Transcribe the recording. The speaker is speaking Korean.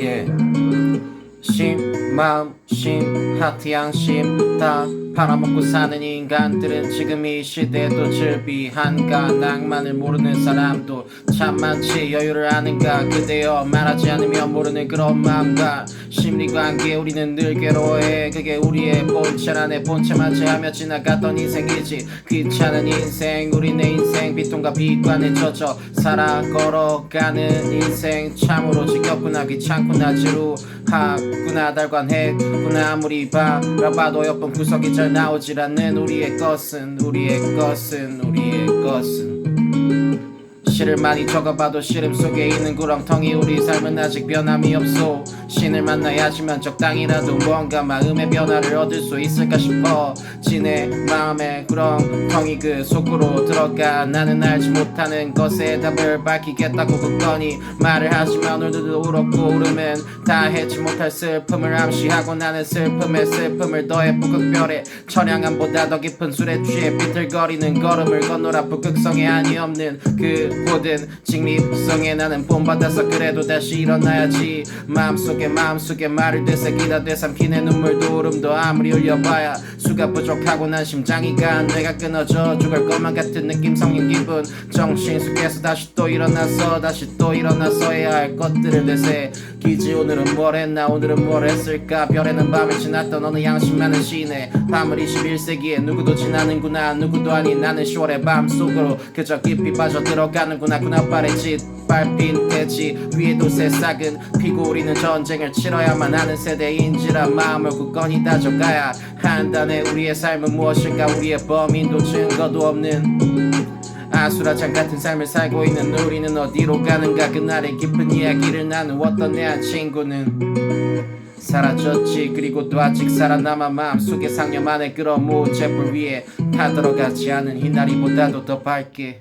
예. 심마음 심하트 양심 다 팔아먹고 사는 인간들은 지금 이 시대도 즐비한가 낭만을 모르는 사람도 참 많지 여유를 아는가. 그대여 말하지 않으면 모르는 그런 마음과 심리관계 우리는 늘 괴로워해. 그게 우리의 본체란에 본체만 제하며 지나갔던 인생이지. 귀찮은 인생 우리네 인생 비통과 비관에 젖어 살아 걸어가는 인생. 참으로 지겹구나 귀찮구나 지루 하구나 달관했구나 아무리 바라봐도 옆은 구석이 잘 나오질 않는 우리의 것은 우리의 것은 우리의 것은 시를 많이 적어봐도 시름 속에 있는 구렁텅이 우리 삶은 아직 변함이 없소. 신을 만나야지만 적당히라도 뭔가 마음의 변화를 얻을 수 있을까 싶어. 지내 마음의 구렁텅이 그 속으로 들어가. 나는 알지 못하는 것에 답을 밝히겠다고 굳건히 말을 하지만 오늘도 울었고 울음은 다 해지 못할 슬픔을 암시하고 나는 슬픔에 슬픔을 더해 북극별에 천양함보다 더 깊은 술에 취해 비틀거리는 걸음을 건너라. 북극성에 한이 없는 그 모든 직립성에 나는 본받아서 그래도 다시 일어나야지. 마음속에 마음속에 말을 되새기다 되삼키는 눈물도 울음도 아무리 흘려봐야 수가 부족하고 난 심장이 간 내가 끊어져 죽을 것만 같은 느낌 성인 기분. 정신 속에서 다시 또 일어나서 다시 또 일어나서 해야 할 것들을 되새기지 오늘은 뭘 했나 오늘은 뭘 했을까? 별에는 밤을 지났던 어느 양심 많은 시내 밤을 21세기에 누구도 지나는구나 누구도 아닌 나는 10월의 밤 속으로 그저 깊이 빠져들어가는 구나 그날발의 짓밟힌 대지. 위에도 새싹은 피고 우리는 전쟁을 치러야만 하는 세대인지라 마음을 굳건히 다져가야 한다네 우리의 삶은 무엇일까? 우리의 범인도 증거도 없는 아수라장 같은 삶을 살고 있는 우리는 어디로 가는가? 그날의 깊은 이야기를 나누었던 내 한 친구는 사라졌지. 그리고 또 아직 살아남아 마음속에 상념 안에 끌어모은 잿불 위에 타들어가지 않은 흰나리보다도 더 밝게